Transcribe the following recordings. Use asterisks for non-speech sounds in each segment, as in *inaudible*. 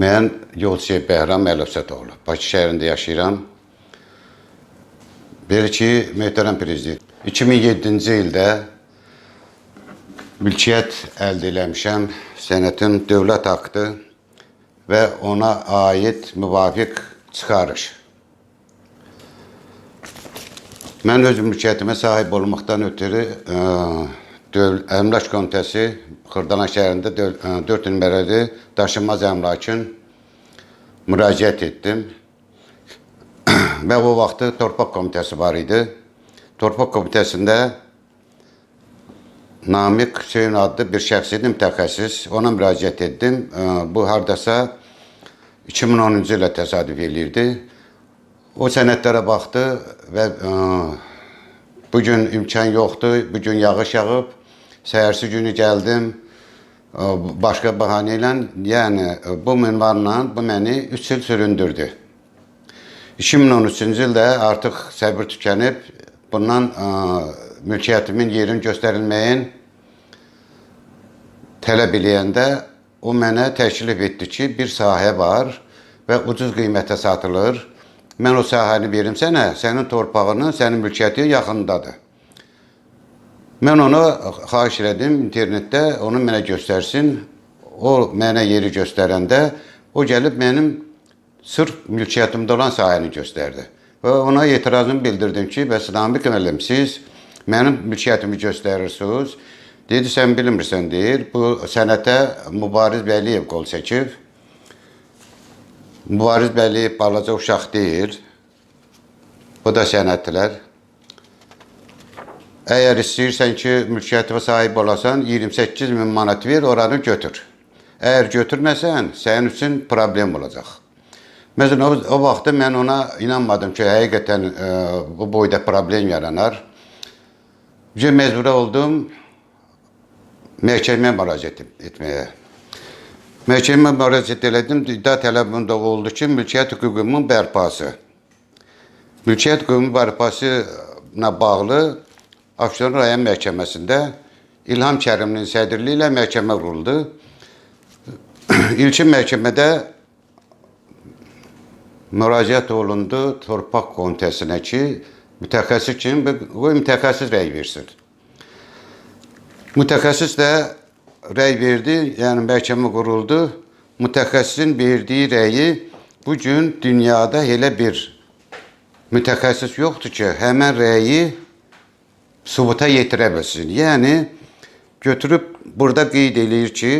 Mən Yolçiyə Bəhram Əlövsətoğlu. Bakı şəhərində yaşayıram. Belə ki, möhtərəm prezident, 2007-ci ildə mülkiyyət əldə eləmişəm, sənətin dövlət aktı və ona aid müvafiq çıxarış. Mən öz mülkiyyətimə sahib olmaqdan ötürü ə, döv- Əmlak Komitəsi Xırdalan şəhərində 4 nömrəli daşınmaz əmlak üçün müraciət etdim. *clears throat* Və o vaxtı Torpaq Komitəsi var idi. Torpaq Komitəsində Namik Hüseyin adlı bir şəxs idi, mütəxəssis. Ona müraciət etdim. Ə, Bu hardasa 2010-cu ilə təsadüf eləyirdi. O sənədlərə baxdı və ə, bu gün imkan yoxdur, bu gün yağış yağıb. Səhərsi günü gəldim. Başqa bəhanə ilə, yəni bu minvarla bu məni 3 il süründürdü. 2013-cü ildə artıq səbir tükənib, bundan ə, mülkiyyətimin yerin göstərilməyin tələb eləyəndə o mənə təklif etdi ki, bir sahə var və ucuz qiymətə satılır. Mən o sahəni verim sənə, sənin torpağının, sənin mülkiyyəti yaxındadır. Mən ona xahiş elədim internetdə, onu mənə göstərsin. O mənə yeri göstərəndə o gəlib mənim sırf mülkiyyətimdə olan sahəni göstərdi. Və ona etirazımı bildirdim ki, bəs Namik müəllim, siz mənim mülkiyyətimi göstərirsiniz. Dedi, sən bilmirsən, deyir. Bu sənətə Mübariz Bəyliyev qol çəkib. Mübariz Bəyliyev balaca uşaq deyir. Bu da sənətdilər. Əgər istəyirsən ki, mülkiyyətinə sahib olasan, 28 min manat ver, oranı götür. Əgər götürməsən, sənin üçün problem olacaq. Məsələn, o, o vaxtda mən ona inanmadım ki, həqiqətən e, bu boyda problem yaranar. Bir məcbur oldum məhkəməyə müraciət et- etməyə. Məhkəməyə müraciət elədim, iddia tələbində oldu ki, mülkiyyət hüququmun bərpası. Mülkiyyət hüququmun bərpasına bağlı Abşeron rayon məhkəməsində İlham Kərimlinin sədrliyi ilə məhkəmə quruldu. *clears throat* İlkin məhkəmədə müraciət olundu torpaq komitəsinə ki, mütəxəssis kimi bu- mütəxəssis rəy versin. Mütəxəssis də rəy verdi, yəni məhkəmə quruldu. Mütəxəssisin verdiyi rəyi bu gün dünyada elə bir mütəxəssis yoxdur ki, həmən rəyi sübuta yetirə bilsin. Yəni götürüb burada qeyd eləyir ki,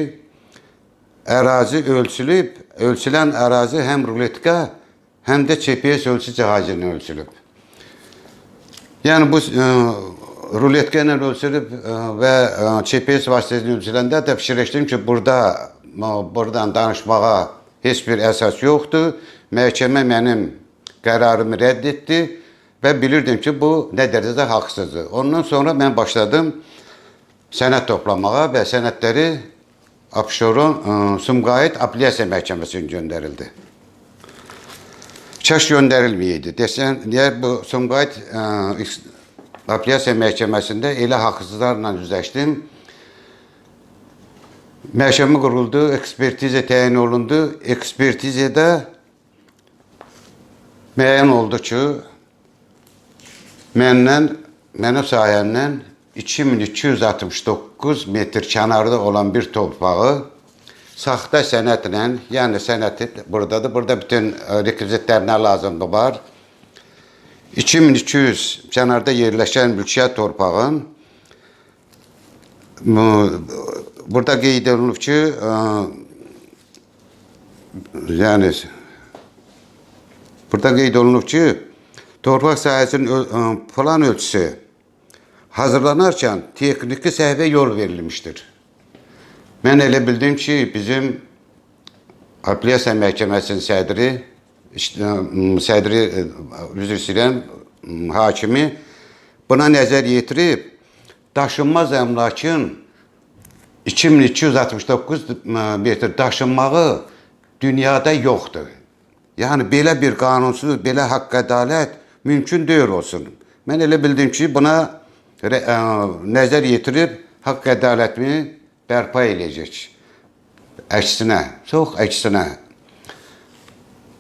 ərazi ölçülüb, ölçülən ərazi həm ruletka, həm də GPS ölçü cihazı ilə ölçülüb. Yəni bu ə, ruletka ilə ölçülüb ə, və ə, GPS vasitəsilə ölçüləndə də fikirləşdim ki, burada ə, buradan danışmağa heç bir əsas yoxdur. Məhkəmə mənim qərarımı rədd etdi və bilirdim ki, bu nə dərəcədə haqsızdır. Ondan sonra mən başladım sənəd toplamağa və sənədləri Abşeron ə, Sumqayıt Apellyasiya Məhkəməsinə göndərildi. Kaş göndərilməyəydi. Desən, niyə bu Sumqayıt ə, İs- Apellyasiya Məhkəməsində elə haqsızlarla üzləşdim. Məhkəmə quruldu, ekspertiza təyin olundu. Ekspertizada müəyyən oldu ki, məndən, mənim sayəmdən 2269 metr kənarda olan bir torpağı saxta sənədlə, yəni sənəti buradadır. Burada bütün e, rekvizitlər nə lazımdır var. 2200 kənarda yerləşən mülkiyyət torpağın bu- burada qeyd olunub ki, ə, yəni burada qeyd olunub ki, torpaq sahəsinin ə, plan ölçüsü hazırlanarkən texniki səhvə yol verilmişdir. Mən elə bildim ki, bizim Apellyasiya Məhkəməsinin sədri, m, sədri, e, üzr istəyirəm, hakimi buna nəzər yetirib daşınmaz əmlakın 2269 metr daşınmağı dünyada yoxdur. Yəni belə bir qanunsuz, belə haqq ədalət mümkün deyil olsun. Mən elə bildim ki, buna ə, nəzər yetirib haqq ədalətini bərpa eləyəcək. Əksinə, çox əksinə.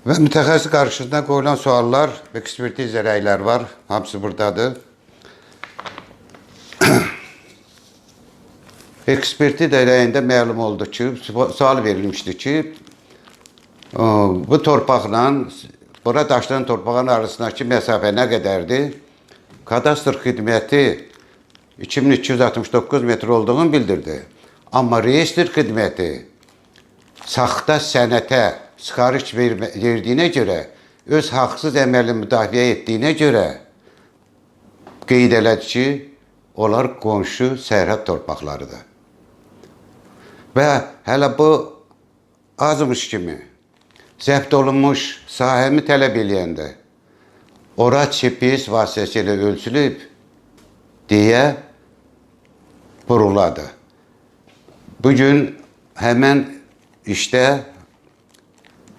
Və mütəxəssis qarşısında qoyulan suallar, ekspertiza rəylər var. Hamısı buradadır. *coughs* Ekspertiza rəyində məlum oldu ki, sual verilmişdi ki, bu torpaqla bura daşlanan torpağın arasındakı məsafə nə qədərdir? Kadastr xidməti 2269 metr olduğunu bildirdi. Amma reyestr xidməti saxta sənətə çıxarış verdiyinə görə, öz haqsız əməli müdafiə etdiyinə görə qeyd elədi ki, onlar qonşu sərhəd torpaqlarıdır. Və hələ bu azmış kimi zəbt olunmuş sahəmi tələb eləyəndə ora GPS vasitəsilə ölçülüb deyə vuruladı. Bugün həmən işdə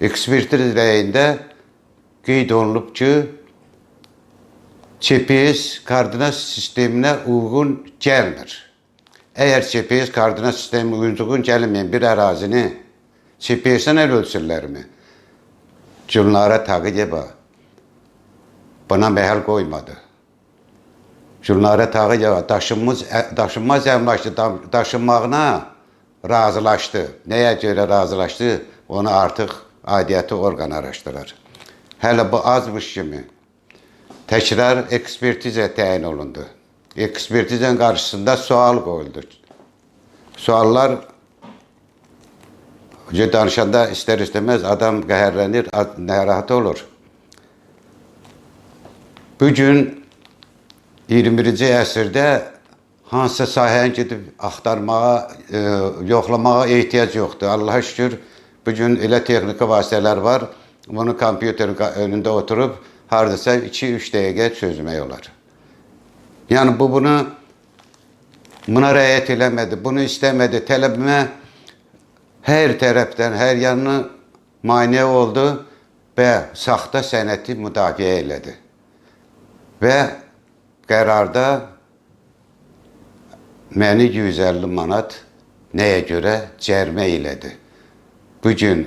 ekspertiz rəyində qeyd olunub ki, GPS koordinat sisteminə uyğun gəlmir. Əgər GPS koordinat sistemi uyğun gəlməyən bir ərazini GPS-dən əl ölçürlərmi? Çulnara takı ceba. Bana mehel koymadı. Çulnara takı ceba. Taşınmaz, taşınmaz emlaştı. Taşınmağına razılaştı. Neye göre razılaştı? Onu artık adiyyəti orqan araşdırır. Hələ bu azmış kimi təkrar ekspertizə təyin olundu. Ekspertizənin qarşısında sual qoyuldu. Suallar Hoca danışanda ister istemez adam qəhərlənir, ad- narahat olur. Bugün 21-ci əsrdə hansısa sahəni gedib axtarmağa, e, yoxlamağa ehtiyac yoxdur. Allaha şükür bugün elə texniki vasitələr var. Bunu kompüterin önündə oturub hardasa 2-3 dəqiqə çözmək olar. Yəni bu bunu buna riayət eləmədi, bunu istəmədi. Tələbimə hər tərəfdən, hər yanını maneə oldu və saxta sənəti müdafiə elədi. Və qərarda məni 150 manat nəyə görə cərimə elədi. Bu gün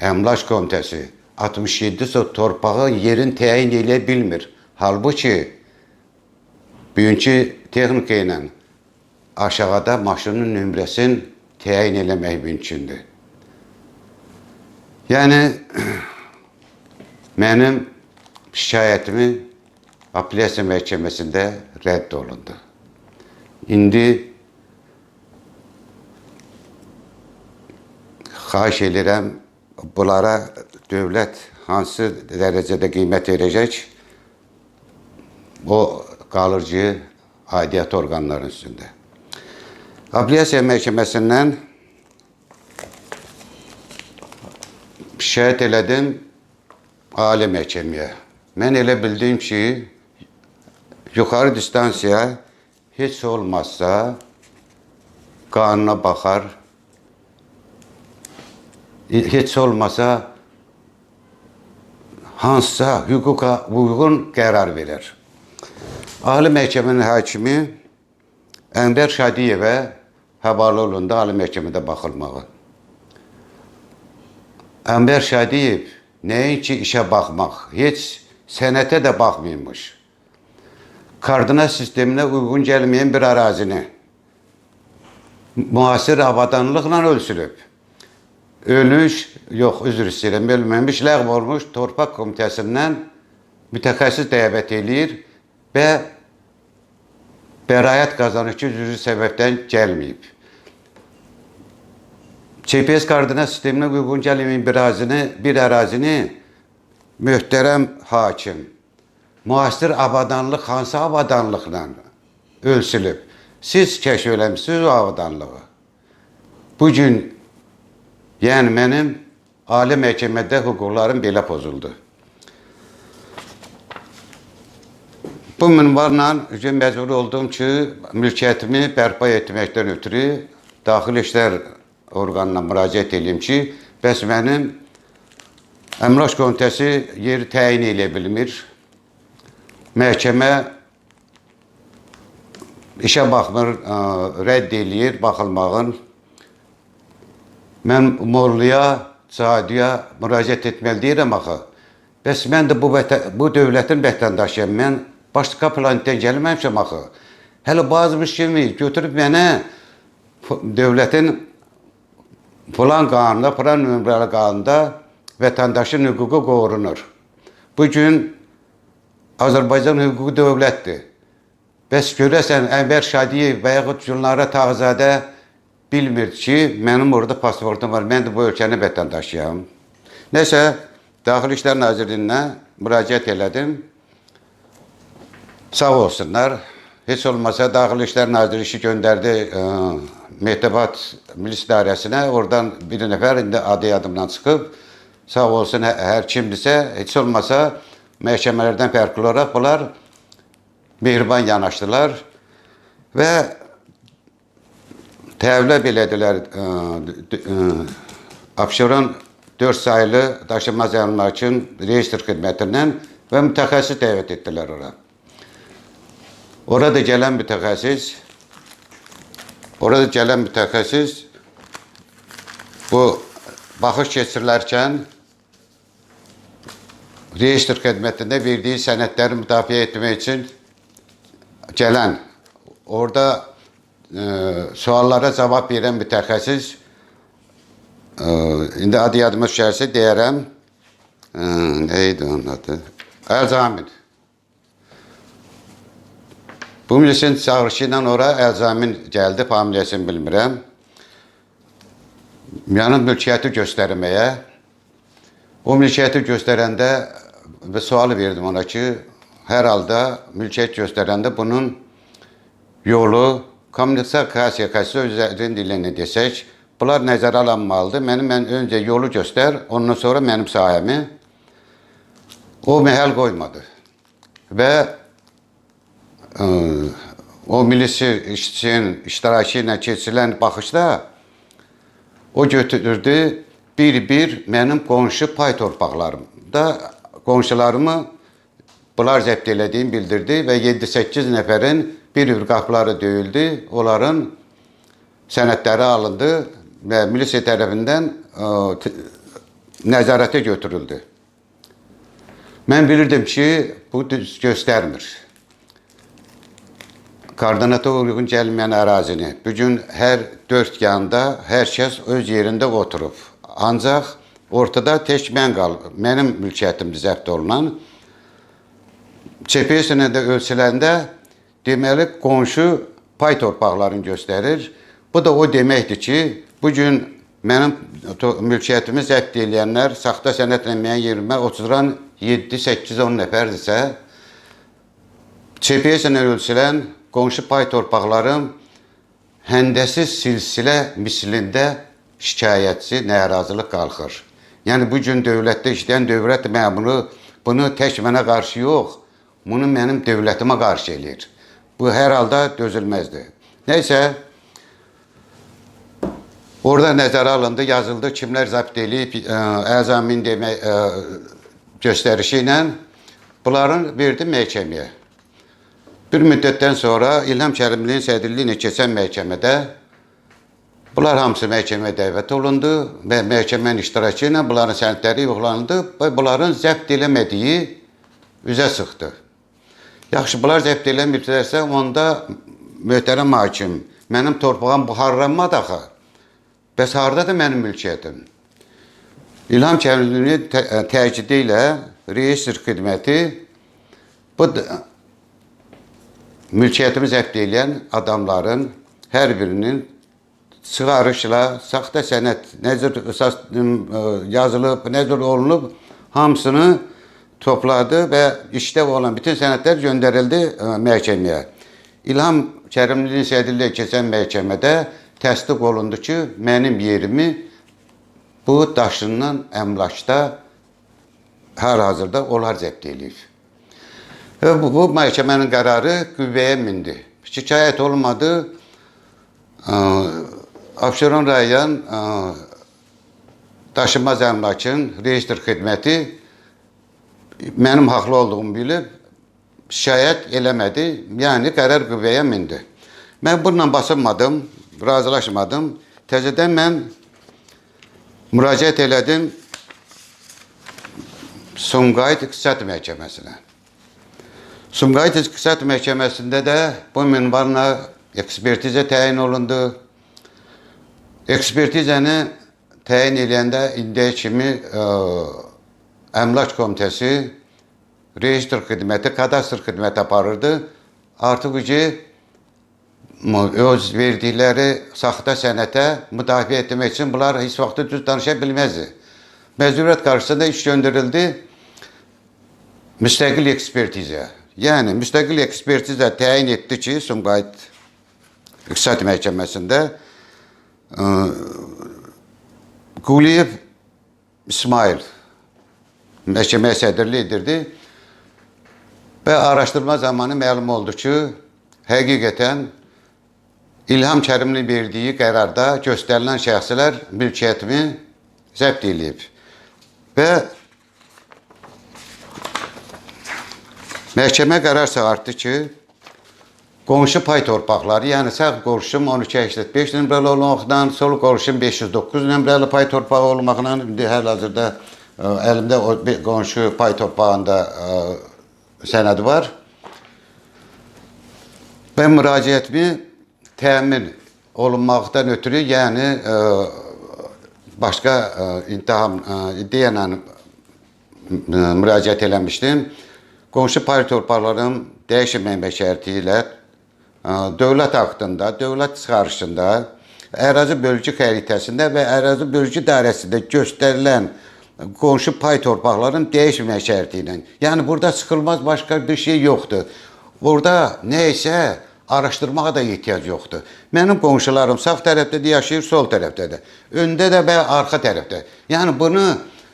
Əmlak Komitəsi 67 sot torpağı yerin təyin eləyə bilmir. Halbuki bugünkü texnika ilə aşağıda maşının nömrəsini təyin eləmək mümkündür. Yəni mənim şikayətimi apellyasiya məhkəməsində rədd olundu. İndi xahiş edirəm bunlara dövlət hansı dərəcədə qiymət verəcək? O qalır ki, aidiyyət orqanların üstündə. Apellyasiya məhkəməsindən şikayət elədim ali məhkəməyə. Mən elə bildim ki, yuxarı distansiya heç olmazsa qanuna baxar, heç olmasa hansısa hüquqa uyğun qərar verir. Ali məhkəmənin hakimi Ənvər Şadiyevə həvalə olundu ali məhkəmədə baxılmağı. Ənvər Şadiyev nəinki işə baxmaq, heç sənətə də baxmaymış. Koordinat sisteminə uyğun gəlməyən bir ərazini müasir avadanlıqla ölçülüb. Ölmüş, yox, üzr istəyirəm, ölməmiş, ləğv olmuş torpaq komitəsindən mütəxəssis dəvət eləyir və bəraət qazanır ki, üzrü səbəbdən gəlməyib. GPS koordinat sisteminə uyğun gəlməyən bir ərazini, bir ərazini möhtərəm hakim müasir avadanlıq hansı avadanlıqla ölçülüb? Siz kəşf eləmisiniz o avadanlığı. Bu gün yəni mənim ali məhkəmədə hüquqlarım belə pozuldu. Bu minvarla üçün məcbur oldum ki, mülkiyyətimi bərpa etməkdən ötürü daxili işlər orqanına müraciət edeyim ki, bəs mənim əmlak komitəsi yeri təyin edə bilmir. Məhkəmə işə baxmır, ə, rədd eləyir baxılmağın. Mən Morluya Sadiyə müraciət etməli deyirəm axı. Bəs mən də bu bu dövlətin vətəndaşıyam. Mən başqa planetdən gəlməmişəm axı. Hələ bazımış kimi götürüb mənə dövlətin falan qanunda, falan nömrəli qanunda vətəndaşın hüququ qorunur. Bu gün Azərbaycan hüquqi dövlətdir. Bəs görəsən Ənvər Şadiyev və yaxud Gülnara Tağzadə bilmir ki, mənim orada pasportum var, mən də bu ölkənin vətəndaşıyam. Nəsə, Daxili İşlər Nazirliyinə müraciət elədim. Sağ olsunlar. Heç olmasa Daxili İşlər Naziri işi göndərdi ə, Mehtabat Milis İdarəsinə. Oradan bir nəfər indi adı yadımdan çıxıb. Sağ olsun hər kimdirsə, heç olmasa məhkəmələrdən fərqli olaraq bunlar mehriban yanaşdılar və təvlə belədilər ə, d- ə, Abşeron 4 saylı daşınmaz əmlakın reyestr xidmətindən və mütəxəssis dəvət etdilər ora. Orada gələn mütəxəssis orada gələn mütəxəssis bu baxış keçirilərkən reyestr xidmətində verdiyi sənədləri müdafiə etmək üçün gələn. Orada e, suallara cavab verən mütəxəssis e, indi adı yadıma düşərsə deyərəm e, nə onun adı? Əlzamin bu milisin çağırışı ilə ora Əlzamin gəldi familiyasını bilmirəm yanın mülkiyyəti göstərməyə o mülkiyyəti göstərəndə və sual verdim ona ki, hər halda mülkiyyət göstərəndə bunun yolu kommunikasiya üzərin dilini desək, bunlar nəzərə alınmalıdır. Mənim mən öncə yolu göstər, ondan sonra mənim sahəmi o məhəl qoymadı. Və o milisi işçinin iştirakı ilə keçirilən baxışda O götürürdü bir-bir mənim qonşu pay torpaqlarımda qonşularımı bunlar zəbt elədiyini bildirdi və 7-8 nəfərin bir-bir qapıları döyüldü. Onların sənədləri alındı və milisiya tərəfindən t- nəzarətə götürüldü. Mən bilirdim ki, bu düz göstərmir. Koordinata uyğun gəlməyən ərazini bu gün hər dörd yanda hər kəs öz yerində oturub. Ancaq ortada tək mən qal, mənim mülkiyyətimdə zəbt olunan GPS-nə də ölçüləndə deməli qonşu pay torpaqlarını göstərir. Bu da o deməkdir ki, bu gün mənim mülkiyyətimi zəbt edənlər saxta sənədlə mənim yerimə oturan 7, 8, 10 nəfərdirsə, GPS-lə ölçülən qonşu pay torpaqlarım həndəsiz silsilə mislində şikayətçi narazılıq qalxır. Yəni bu gün dövlətdə işləyən dövlət məmuru bunu tək mənə qarşı yox, bunu mənim dövlətimə qarşı eləyir. Bu hər halda dözülməzdir. Nəysə Orada nəzərə alındı, yazıldı, kimlər zəbt eləyib, ə, əzamin demək ə, göstərişi ilə bunların verdi məhkəməyə. Bir müddətdən sonra İlham Kərimlinin sədrliyi ilə keçən məhkəmədə bunlar hamısı məhkəməyə dəvət olundu və məhkəmənin iştirakı ilə bunların sənədləri yoxlanıldı və bunların zəbt eləmədiyi üzə çıxdı. Yaxşı, bunlar zəbt eləməyiblərsə, onda möhtərəm hakim, mənim torpağım buharlanmadı axı. Bəs hardadır mənim mülkiyyətim? İlham Kərimlinin tə təkidi ilə reyestr xidməti bu d- mülkiyyətimi zəbt edən adamların hər birinin çıxarışla saxta sənəd nəzər əsas ə, yazılıb, nəzər olunub hamısını topladı və işdə olan bütün sənədlər göndərildi ə, məhkəməyə. İlham Kərimlinin sədrliyi keçən məhkəmədə təsdiq olundu ki, mənim yerimi bu daşınan əmlakda hal-hazırda onlar zəbt eləyib. Və bu, bu məhkəmənin qərarı qüvvəyə mindi. Şikayət olmadı. Ə, Abşeron rayon ə, daşınmaz əmlakın reyestr xidməti mənim haqlı olduğumu bilib şikayət eləmədi. Yəni qərar qüvvəyə mindi. Mən bununla basılmadım, razılaşmadım. Təzədən mən müraciət elədim Sumqayıt İqtisad Məhkəməsinə. Sumqayıt İqtisad Məhkəməsində də bu minvarla ekspertiza təyin olundu. Ekspertizanı təyin edəndə indiyə kimi ə, Əmlak Komitəsi registr xidməti, kadastr xidməti aparırdı. Artıq ki öz verdikləri saxta sənətə müdafiə etmək üçün bunlar heç vaxt düz danışa bilməzdi. Məcburiyyət qarşısında iş göndərildi müstəqil ekspertiza. Yəni müstəqil ekspertiza təyin etdi ki, Sumqayıt İqtisad Məhkəməsində ə, Quliyev İsmail məhkəməyə sədrlik edirdi. Və araşdırma zamanı məlum oldu ki, həqiqətən İlham Kərimli verdiyi qərarda göstərilən şəxslər mülkiyyətimi zəbt edib. Və məhkəmə qərar çıxartdı ki, qonşu pay torpaqları, yəni sağ qonşum 1285 nömrəli olmaqdan, sol qonşum 509 nömrəli pay torpağı olmaqla indi hal-hazırda ə, əlimdə o qonşu pay torpağında ə, sənədi var. Və müraciətimi təmin olunmaqdan ötürü, yəni ə, başqa ə, intiham iddia ilə müraciət eləmişdim. Qonşu pay torpaqların dəyişməmək şərti ilə ə, dövlət aktında, dövlət çıxarışında, ərazi bölgü xəritəsində və ərazi bölgü dairəsində göstərilən qonşu pay torpaqların dəyişməmək şərti ilə. Yəni burada sıxılmaz başqa bir şey yoxdur. Burada nə isə da ehtiyac yoxdur. Mənim qonşularım sağ tərəfdə yaşayır, sol tərəfdə də. Öndə də və arxa tərəfdə. Yəni bunu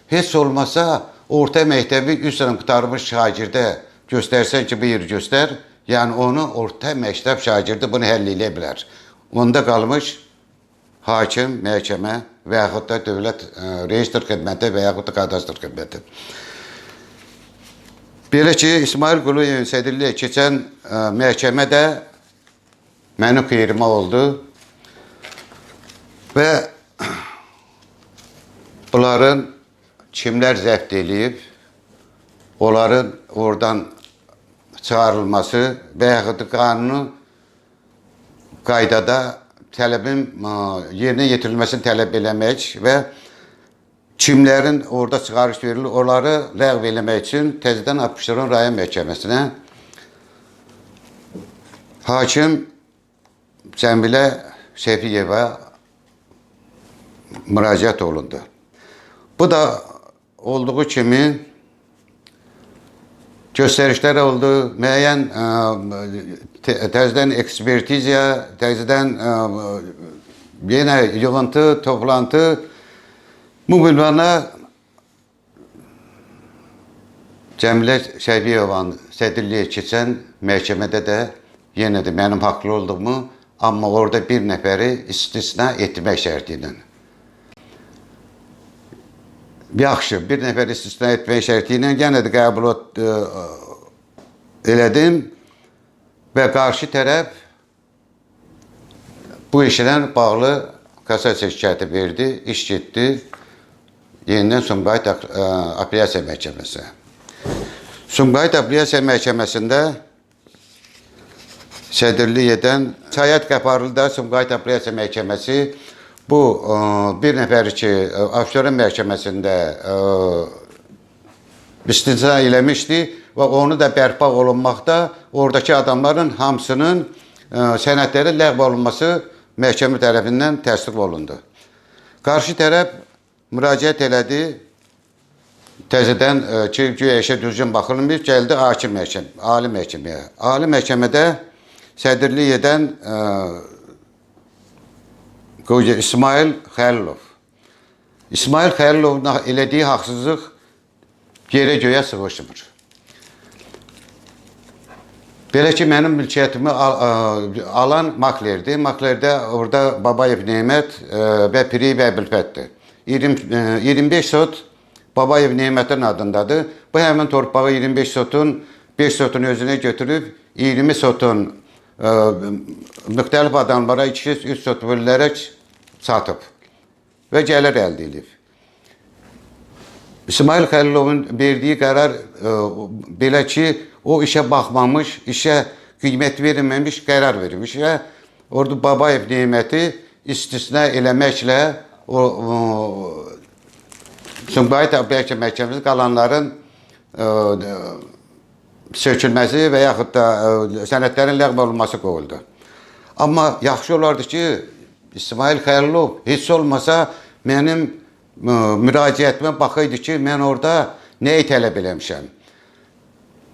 heç olmasa orta məktəbi 3 sınıf qurtarmış şagirdə göstərsən ki, yeri göstər, yəni onu orta məktəb şagirdi bunu həll edə bilər. Onda qalmış hakim, məhkəmə və yaxud da dövlət ə, registr xidməti və yaxud da kadastr xidməti. Belə ki, İsmail Quluyevin sədrliyə keçən ə, məhkəmədə mənim xeyrimə oldu və *clears throat* bunların kimlər zəbt eləyib, onların oradan yaxud da qanunu qaydada tələbin yerinə yetirilməsini tələb eləmək və kimlərin orada çıxarış verilir, onları ləğv eləmək üçün təzədən Abşeron rayon məhkəməsinə hakim Cəmilə Şəfiyeva müraciət olundu. Bu da olduğu kimi göstərişlər oldu, müəyyən te- təzədən ekspertiziya, təzədən ə, yenə yığıntı, toplantı bu ünvana Cəmilə Şəbiyovanın sədrliyə keçən məhkəmədə də yenə də mənim haqlı olduğumu, amma orada bir nəfəri istisna etmək şərti ilə. Yaxşı, bir nəfər istisna etmək şərti ilə yenə də qəbul ə, elədim və qarşı tərəf bu işlə bağlı kassasiya şikayəti verdi, iş getdi. Yenidən Sumqayıt ə, Apellyasiya Məhkəməsi. Sumqayıt Apellyasiya Məhkəməsində sədrlik edən Sayət Qəparlıda Sumqayıt Apellyasiya Məhkəməsi bu ə, bir nəfər ki, ə, Abşeron Məhkəməsində ə, istisna eləmişdi və onu da bərpa olunmaqda oradakı adamların hamısının sənədləri ləğv olunması məhkəmə tərəfindən təsdiq olundu. Qarşı tərəf müraciət elədi. Təzədən ki, güya işə düzgün baxılmır, gəldi hakim məhkəm, ali məhkəməyə. Ali məhkəmədə sədrlik edən ə, qoca İsmail Xəlilov. İsmail Xəlilovun elədiyi haqsızlıq yerə göyə sığışmır. Belə ki, mənim mülkiyyətimi alan maklerdir. Maklerdə orada Babayev Nemət və Piri Bəbilfətdir. 20, ə, 25 sot Babayev Nemətin adındadır. Bu həmin torpağı 25 sotun 5 sotun özünə götürüb 20 sotun müxtəlif adamlara 200-3 sot verilərək satıb və gəlir əldə edib. İsmail Xəlilovun verdiyi qərar e, belə ki, o işə baxmamış, işə qiymət verilməmiş qərar vermiş və orada Babayev neməti istisna eləməklə o, o Sumqayıt Apellyasiya Məhkəməsi qalanların e, sökülməsi və yaxud da e, sənədlərin ləğv olunması qoyuldu. Amma yaxşı olardı ki, İsmail Xəlilov heç olmasa mənim ə, müraciətimə baxaydı ki, mən orada nəyi tələb eləmişəm.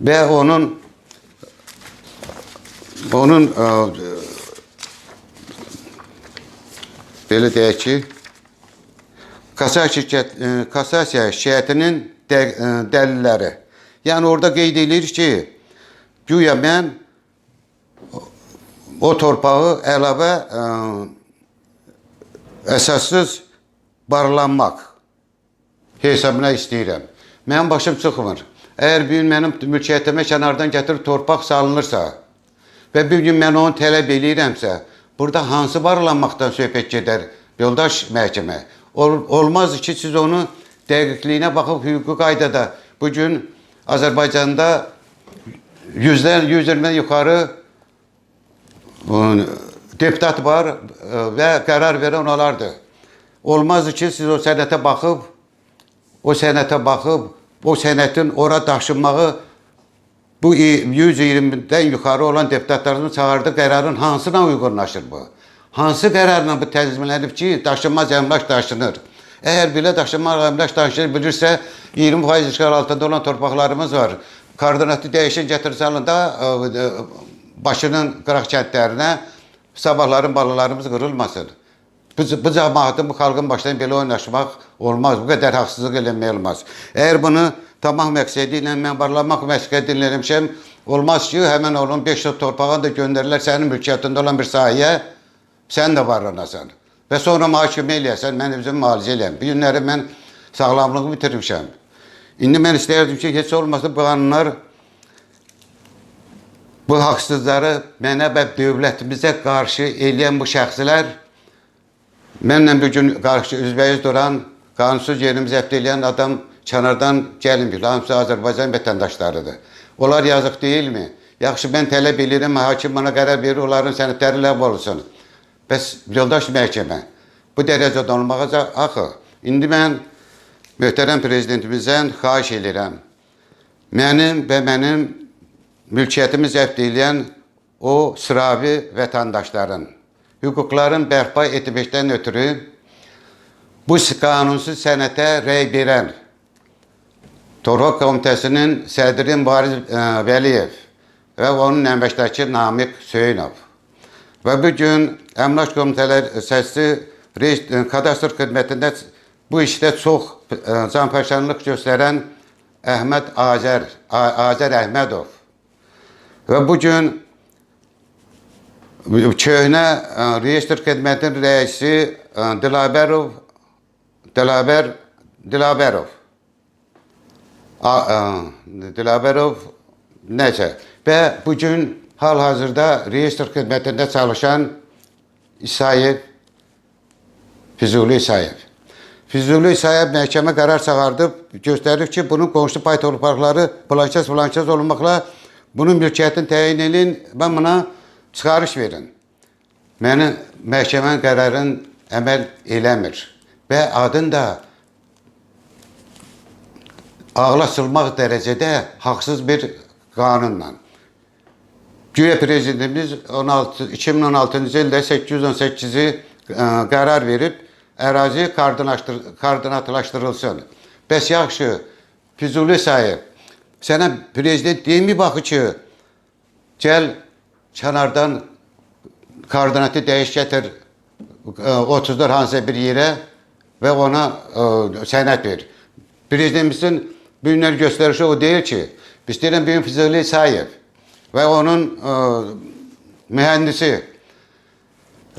Və onun onun ə, belə deyək ki, Kasa şirkət ə, şikayətinin də, ə, dəlilləri. Yəni orada qeyd edilir ki, güya mən o torpağı əlavə ə, əsassız barlanmaq hesabına istəyirəm. Mənim başım çıxmır. Əgər bir gün mənim mülkiyyətimə kənardan gətirib torpaq salınırsa və bir gün mən onu tələb eləyirəmsə, burada hansı barlanmaqdan söhbət gedər yoldaş məhkəmə? Ol, olmaz ki, siz onu dəqiqliyinə baxıb hüquqi qaydada bu gün Azərbaycanda yüzdən 120-dən yuxarı ə, deputat var ə, və qərar verən onlardır. Olmaz ki, siz o sənətə baxıb, o sənətə baxıb, o sənətin ora daşınmağı bu 120-dən yuxarı olan deputatların çağırdığı qərarın hansına uyğunlaşır bu? Hansı qərarla bu tənzimlənib ki, daşınmaz əmlak daşınır? Əgər belə daşınmaz əmlak daşınır bilirsə, 20% işğal altında olan torpaqlarımız var. Koordinatı dəyişən gətirsalında başının qıraq kəndlərinə sabahların balalarımız qırılmasın. Bu, bu cəmaatın, bu xalqın başdan belə oynaşmaq olmaz. Bu qədər haqsızlıq eləmək olmaz. Əgər bunu tamam məqsədi ilə mən barlamaq məqsədi eləmişəm, olmaz ki, həmən onun 5 il torpağın da göndərilər sənin mülkiyyətində olan bir sahəyə, sən də varlanasan. Və sonra mühakimə eləyəsən, mən özüm müalicə eləyəm. Bu günləri mən sağlamlığımı bitirmişəm. İndi mən istəyərdim ki, heç olmasa bu qanunlar bu haqsızları mənə və dövlətimizə qarşı eləyən bu şəxslər Mənlə bu gün qarşı üzbəyiz duran, qanunsuz yerimizi zəbt edən adam kənardan gəlmir. Hamısı Azərbaycan vətəndaşlarıdır. Onlar yazıq deyilmi? Yaxşı, mən tələb edirəm, hakim bana qərar verir, onların sənədləri ləğv olsun. Bəs yoldaş məhkəmə, bu dərəcədə olmağa axı. İndi mən möhtərəm prezidentimizdən xahiş edirəm. Mənim və mənim mülkiyyətimi zəbt edən o sıravi vətəndaşların hüquqların bərpa etməkdən ötürü bu qanunsuz sənətə rəy verən Torpaq Komitəsinin sədri Mübariz ə, Vəliyev və onun əməkdaşı Namiq Söyünov və bu gün Əmlak Komitələr səsi reis kadastr xidmətində bu işdə çox ə, canfəşanlıq göstərən Əhməd Azər, Azər Əhmədov. Və bu gün köhnə ə, reyestr xidmətinin rəisi Dilabərov Dilabər Dilabərov Dilabərov necə və bu gün hal-hazırda reyestr xidmətində çalışan İsayev Füzuli İsayev Füzuli İsayev məhkəmə qərar çıxardıb göstərib ki, bunun qonşu pay torpaqları blanşez olmaqla bunun mülkiyyətini təyin edin və buna çıxarış verin. Məni məhkəmənin qərarın əməl eləmir və adın da ağla sılmaq dərəcədə haqsız bir qanunla. Güya prezidentimiz 16, 2016-cı ildə 818-i ə, qərar verib ərazi koordinatlaşdırılsın. Bəs yaxşı, Füzuli sahib, sənə prezident deyilmi baxı ki, gəl kənardan koordinatı dəyiş gətir 34 hansısa bir yerə və ona ə, sənəd ver. Prezidentimizin bu günlər o deyil ki, biz deyirəm Büyük Füzuli Sayev və onun ə, mühəndisi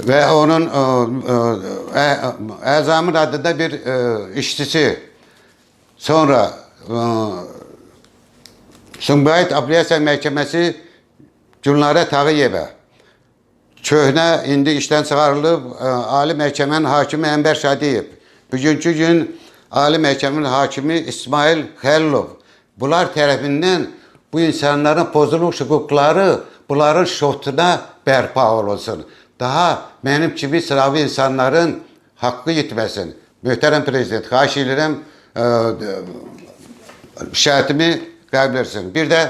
və onun ə, ə, əzamın adında bir ə, işçisi. Sonra ə, Sumqayıt Apellyasiya Məhkəməsi Gülnarə Tağıyevə köhnə indi işdən çıxarılıb ə, Ali Məhkəmənin hakimi Ənbər Şadiyev bugünkü gün Ali Məhkəmənin hakimi İsmail Xəlilov. Bunlar tərəfindən bu insanların pozulmuş hüquqları bunların şotuna bərpa olunsun. Daha mənim kimi sıravi insanların haqqı yetməsin. Möhtərəm prezident, edirəm, ə, şəhətimi qəbul etsin. Bir də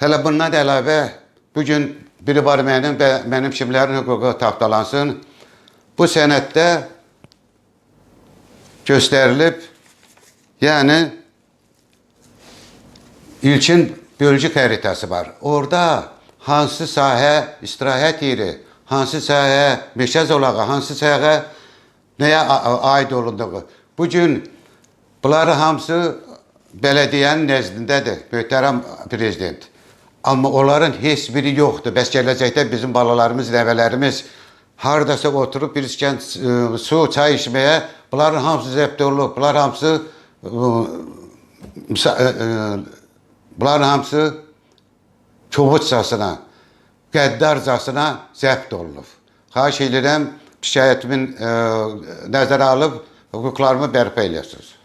hələ bundan əlavə bu gün biri var mənim və mənim kimlərin hüququ tapdalansın. Bu sənəddə göstərilib, yəni ilkin bölgü xəritəsi var. Orada hansı sahə istirahət yeri, hansı sahə meşə zolağı, hansı sahə nəyə aid olunduğu. Bu gün bunları hamısı bələdiyyənin nəzdindədir, möhtərəm prezident. Amma onların heç biri yoxdur. Bəs gələcəkdə bizim balalarımız, nəvələrimiz hardasa oturub bir iskan e, su, çay içməyə bunların hamısı zəbt olunub. Bunlar hamısı e, bunların hamısı kobudcasına, qəddarcasına zəbt olunub. Xahiş edirəm şikayətimin e, nəzərə alıb hüquqlarımı bərpa eləyəsiniz.